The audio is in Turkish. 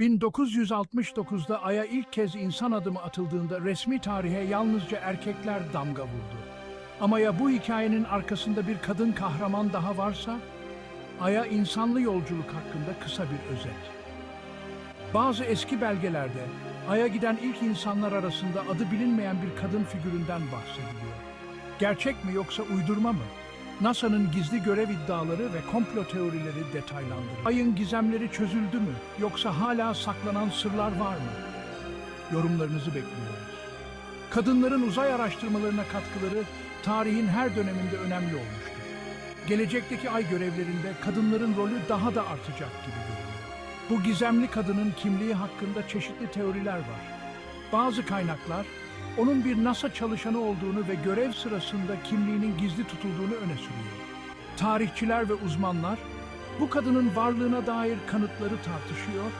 1969'da Ay'a ilk kez insan adımı atıldığında resmi tarihe yalnızca erkekler damga vurdu. Ama ya bu hikayenin arkasında bir kadın kahraman daha varsa? Ay'a insanlı yolculuk hakkında kısa bir özet. Bazı eski belgelerde Ay'a giden ilk insanlar arasında adı bilinmeyen bir kadın figüründen bahsediliyor. Gerçek mi yoksa uydurma mı? NASA'nın gizli görev iddiaları ve komplo teorileri detaylandırılıyor. Ay'ın gizemleri çözüldü mü yoksa hala saklanan sırlar var mı? Yorumlarınızı bekliyoruz. Kadınların uzay araştırmalarına katkıları tarihin her döneminde önemli olmuştur. Gelecekteki ay görevlerinde kadınların rolü daha da artacak gibi görünüyor. Bu gizemli kadının kimliği hakkında çeşitli teoriler var. Bazı kaynaklar onun bir NASA çalışanı olduğunu ve görev sırasında kimliğinin gizli tutulduğunu öne sürüyor. Tarihçiler ve uzmanlar bu kadının varlığına dair kanıtları tartışıyor